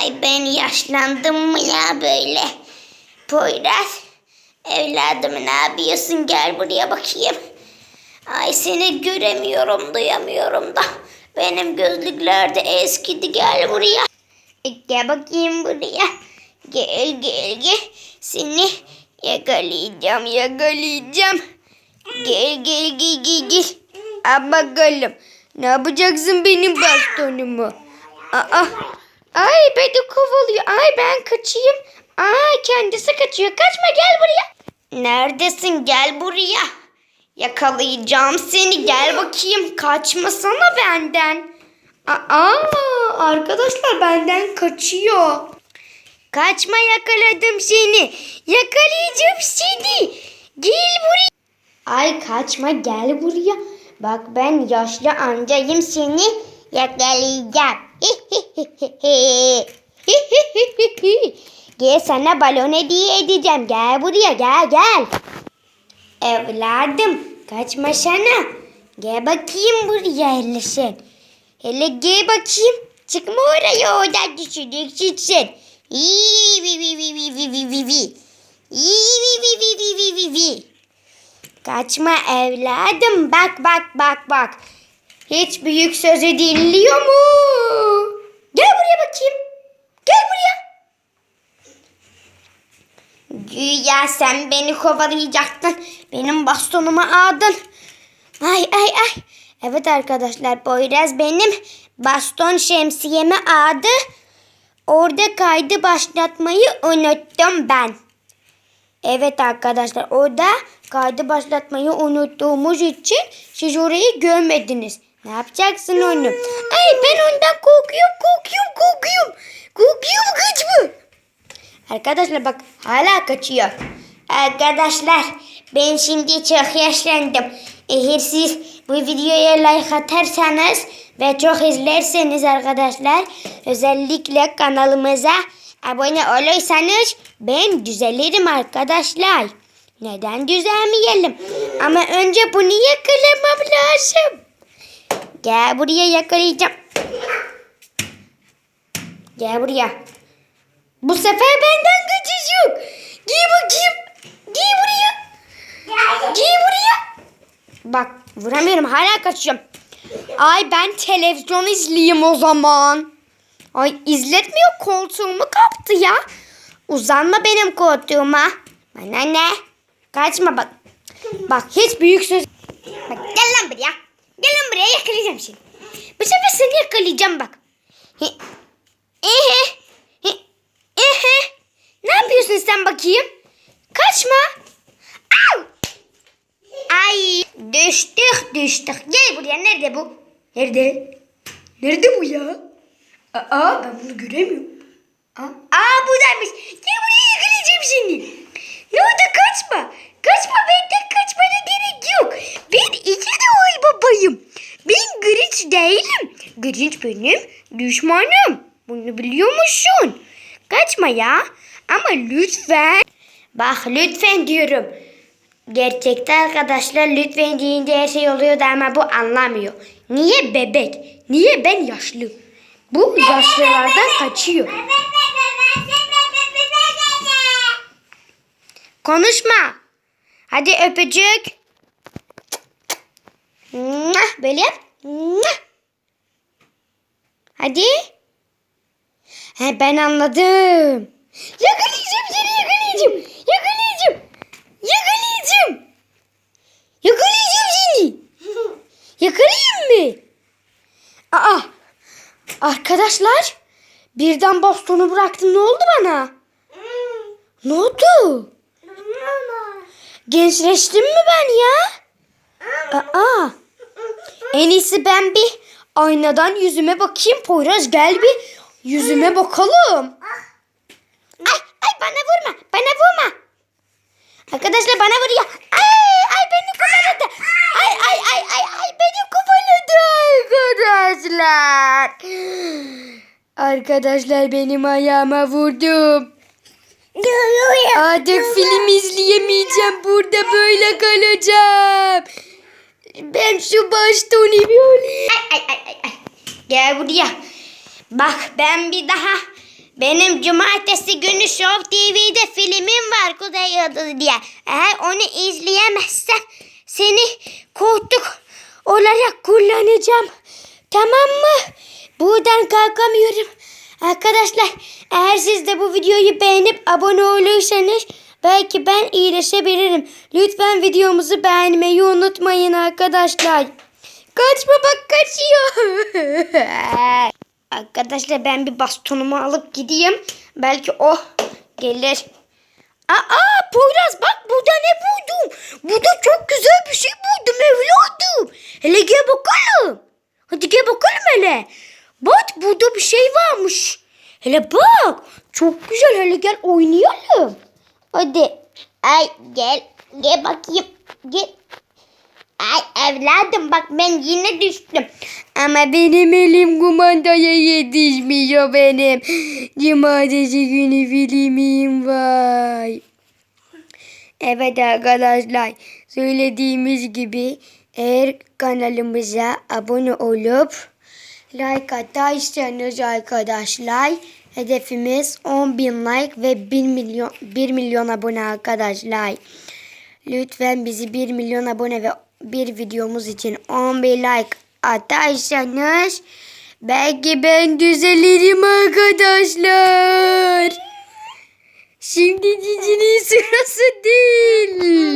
Ay ben yaşlandım mı ya böyle? Poyraz evladım ne yapıyorsun gel buraya bakayım. Ay seni göremiyorum duyamıyorum da. Benim gözlükler de eskidi gel buraya. E, Gel bakayım buraya. Gel gel gel. Seni yakalayacağım yakalayacağım. Gel gel gel gel gel. Al bakalım. Ne yapacaksın benim bastonumu? Aa, ay beni kovalıyor. Ay ben kaçayım. Ay kendisi kaçıyor. Kaçma gel buraya. Neredesin? Gel buraya. Yakalayacağım seni. Gel bakayım. Kaçmasana benden. Aa, arkadaşlar benden kaçıyor. Kaçma yakaladım seni. Yakalayacağım seni. Gel buraya. Ay kaçma gel buraya. Bak ben yaşlı amcayım seni yakalayacağım. gel sana balon hediye edeceğim. Gel buraya gel gel. Evladım kaçma sana. Gel bakayım buraya hele sen. Hele gel bakayım. Çıkma oraya oradan düşeceksin. İyi vi vi vi vi vi vi vi vi. İyi vi vi vi vi vi vi vi. Kaçma evladım. Bak bak bak bak. Hiç büyük sözü dinliyor mu? Gel buraya bakayım. Gel buraya. Güya sen beni kovalayacaktın. Benim bastonumu aldın. Ay ay ay. Evet arkadaşlar Poyraz benim baston şemsiyemi aldı. Orada kaydı başlatmayı unuttum ben. Evet arkadaşlar orada kaydı başlatmayı unuttuğumuz için siz orayı görmediniz. Ne yapacaksın onu? Ay ben ondan korkuyorum korkuyorum korkuyorum. Korkuyorum kaçma. Arkadaşlar bak hala kaçıyor. Arkadaşlar ben şimdi çok yaşlandım. Eğer siz bu videoya like atarsanız ve çok izlerseniz arkadaşlar özellikle kanalımıza abone olursanız ben düzelirim arkadaşlar. Neden düzelmeyelim? Ama önce bunu yakalamam lazım. Gel buraya yakalayacağım. Gel buraya. Bu sefer benden kaçış yok. Gel bakayım. Gel buraya. Gel buraya. Bak vuramıyorum hala kaçıyorum. Ay ben televizyon izleyeyim o zaman. Ay izletmiyor koltuğumu kaptı ya. Uzanma benim koltuğuma. Bana ne? Kaçma bak. Bak hiç büyük söz. Bak gel lan buraya. Gel lan buraya yakalayacağım seni. Bu sefer seni yakalayacağım bak. He. Ehe. He. Ehe. Ne yapıyorsun sen bakayım? Kaçma. Au. Ay düştük düştük. Gel buraya. Nerede bu? Nerede? Nerede bu ya? Aa ben bunu göremiyorum. Aa, aa buradaymış. Gel buraya yakalayacağım seni. Ne oldu kaçma. Kaçma benden kaçmana gerek yok. Ben iki Noel babayım. Ben Grinch değilim. Grinch benim düşmanım. Bunu biliyor musun? Kaçma ya. Ama lütfen. Bak lütfen diyorum. Gerçekte arkadaşlar lütfen deyince her şey oluyordu ama bu anlamıyor. Niye bebek? Niye ben yaşlı? Bu yaşlılardan kaçıyor. Konuşma. Hadi öpücük. Böyle yap. Hadi. He ben anladım. Yakalayacağım seni yakalayacağım. Yakalayacağım. Yakalayacağım. Yakalayacağım seni. Yakalayayım mı? Aa. Arkadaşlar. Birden bastonu bıraktım. Ne oldu bana? Ne oldu? Gençleştim mi ben ya? Aa. En iyisi ben bir aynadan yüzüme bakayım. Poyraz gel bir yüzüme bakalım. Ay ay bana vurma. Bana vurma. Arkadaşlar bana vuruyor. Ay ay beni kovaladı. Ay ay ay ay ay beni kovaladı arkadaşlar. Arkadaşlar benim ayağıma vurdum. Artık film izleyemeyeceğim. Burada böyle kalacağım. Ben şu bir alayım. Ay, ay, ay, ay. Gel buraya. Bak ben bir daha Benim cumartesi günü Show TV'de filmim var Kuzey Yıldızı diye. Eğer onu izleyemezsen seni koltuk olarak kullanacağım. Tamam mı? Buradan kalkamıyorum. Arkadaşlar eğer siz de bu videoyu beğenip abone olursanız belki ben iyileşebilirim. Lütfen videomuzu beğenmeyi unutmayın arkadaşlar. Kaçma bak kaçıyor. arkadaşlar ben bir bastonumu alıp gideyim. Belki o gelir. Aa Poyraz bak burada ne buldum. Burada çok güzel bir şey buldum evladım. Hele gel bakalım. Hadi gel bakalım hele. Bak burada bir şey varmış. Hele bak. Çok güzel hele gel oynayalım. Hadi. Ay gel. Gel bakayım. Gel. Ay evladım bak ben yine düştüm. Ama benim elim kumandaya yetişmiyor benim. Cumartesi günü filmim var. Evet arkadaşlar söylediğimiz gibi eğer kanalımıza abone olup like atarsanız arkadaşlar hedefimiz 10 bin like ve 1 milyon 1 milyon abone arkadaşlar. Lütfen bizi 1 milyon abone ve bir videomuz için 11 like atarsanız belki ben düzelirim arkadaşlar. Şimdi cicinin sırası değil.